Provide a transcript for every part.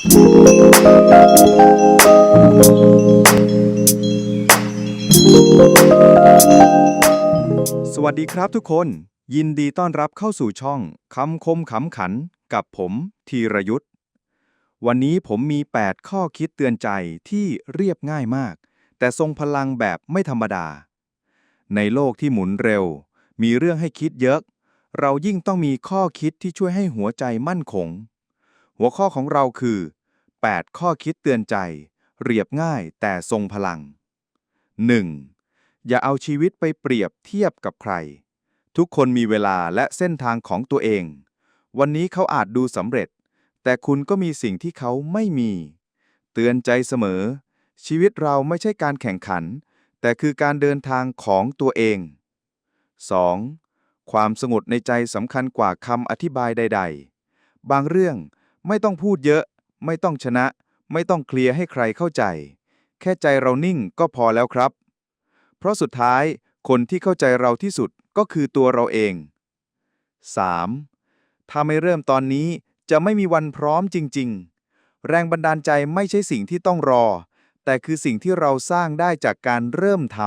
สวัสดีครับทุกคน ยินดีต้อนรับเข้าสู่ช่องคำคมขำขันกับผมธีรยุทธ์วันนี้ผมมี 8 ข้อคิดเตือนใจที่เรียบง่ายมาก แต่ทรงพลังแบบไม่ธรรมดา ในโลกที่หมุนเร็ว มีเรื่องให้คิดเยอะ เรายิ่งต้องมีข้อคิดที่ช่วยให้หัวใจมั่นคง หัวข้อของเราคือ 8 ข้อคิดเตือนใจ เรียบง่ายแต่ทรงพลัง 1. อย่าเอาชีวิตไปเปรียบเทียบกับใคร ทุกคนมีเวลาและเส้นทางของตัวเอง วันนี้เขาอาจดูสำเร็จ แต่คุณก็มีสิ่งที่เขาไม่มี เตือนใจเสมอ ชีวิตเราไม่ใช่การแข่งขัน แต่คือการเดินทางของตัวเอง 2. ความสงบในใจสำคัญกว่าคำอธิบายใด ๆ บางเรื่อง ไม่ต้องพูดเยอะ ไม่ต้องชนะ ไม่ต้องเคลียร์ให้ใครเข้าใจ แค่ใจเรานิ่งก็พอแล้วครับ เพราะสุดท้ายคนที่เข้าใจเราที่สุดก็คือตัวเราเอง 3. ถ้าไม่เริ่มตอนนี้จะไม่มีวันพร้อมจริง ๆ แรงบันดาลใจไม่ใช่สิ่งที่ต้องรอ แต่คือสิ่งที่เราสร้างได้จากการเริ่มท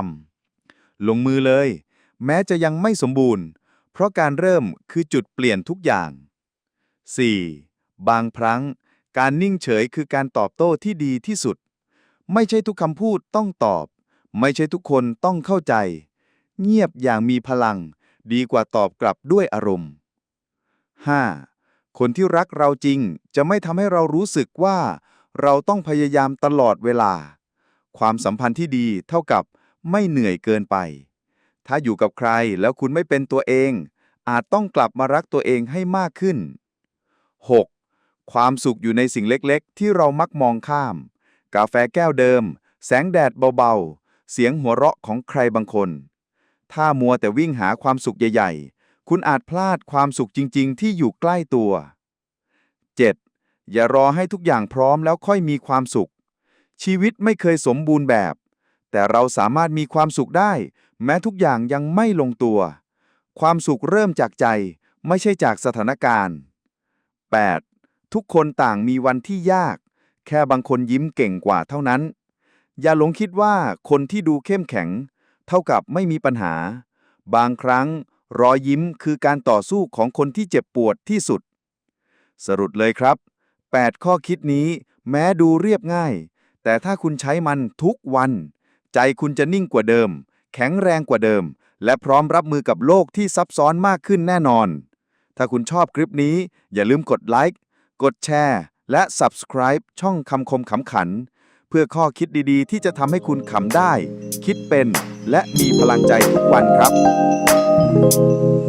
ำลงมือเลย แม้จะยังไม่สมบูรณ์ เพราะการเริ่มคือจุดเปลี่ยนทุกอย่าง 4. บางครั้ง การนิ่งเฉยคือการตอบโต้ที่ดีที่สุด ไม่ใช่ทุกคำพูดต้องตอบ ไม่ใช่ทุกคนต้องเข้าใจ เงียบอย่างมีพลัง ดีกว่าตอบกลับด้วยอารมณ์ 5. คนที่รักเราจริงจะไม่ทำให้เรารู้สึกว่า เราต้องพยายามตลอดเวลา ความสัมพันธ์ที่ดีเท่ากับไม่เหนื่อยเกินไป ถ้าอยู่กับใครแล้วคุณไม่เป็นตัวเอง อาจต้องกลับมารักตัวเองให้มากขึ้น 6. ความสุขอยู่ในสิ่งเล็กๆ ที่เรามักมองข้าม กาแฟแก้วเดิม แสงแดดเบาๆ เสียงหัวเราะของใครบางคน ถ้ามัวแต่วิ่งหาความสุขใหญ่ ๆ คุณอาจพลาดความสุขจริง ๆ ที่อยู่ใกล้ตัว 7. อย่ารอให้ทุกอย่างพร้อมแล้วค่อยมีความสุข ชีวิตไม่เคยสมบูรณ์แบบ แต่เราสามารถมีความสุขได้ แม้ทุกอย่างยังไม่ลงตัว ความสุขเริ่มจากใจ ไม่ใช่จากสถานการณ์ 8. ทุกคนต่างมีวันที่ยาก แค่บางคนยิ้มเก่งกว่าเท่านั้น อย่าหลงคิดว่าคนที่ดูเข้มแข็ง เท่ากับไม่มีปัญหา บางครั้ง รอยยิ้มคือการต่อสู้ของคนที่เจ็บปวดที่สุด สรุปเลยครับ 8 ข้อคิดนี้แม้ดูเรียบง่าย แต่ถ้าคุณใช้มันทุกวัน ใจคุณจะนิ่งกว่าเดิม แข็งแรงกว่าเดิม และพร้อมรับมือกับโลกที่ซับซ้อนมากขึ้นแน่นอน ถ้าคุณชอบคลิปนี้ อย่าลืมกดไลค์ กดแชร์ และ Subscribe ช่องคำคมขำขัน เพื่อข้อคิดดีๆ ที่จะทำให้คุณขำได้ คิดเป็น และมีพลังใจทุกวันครับ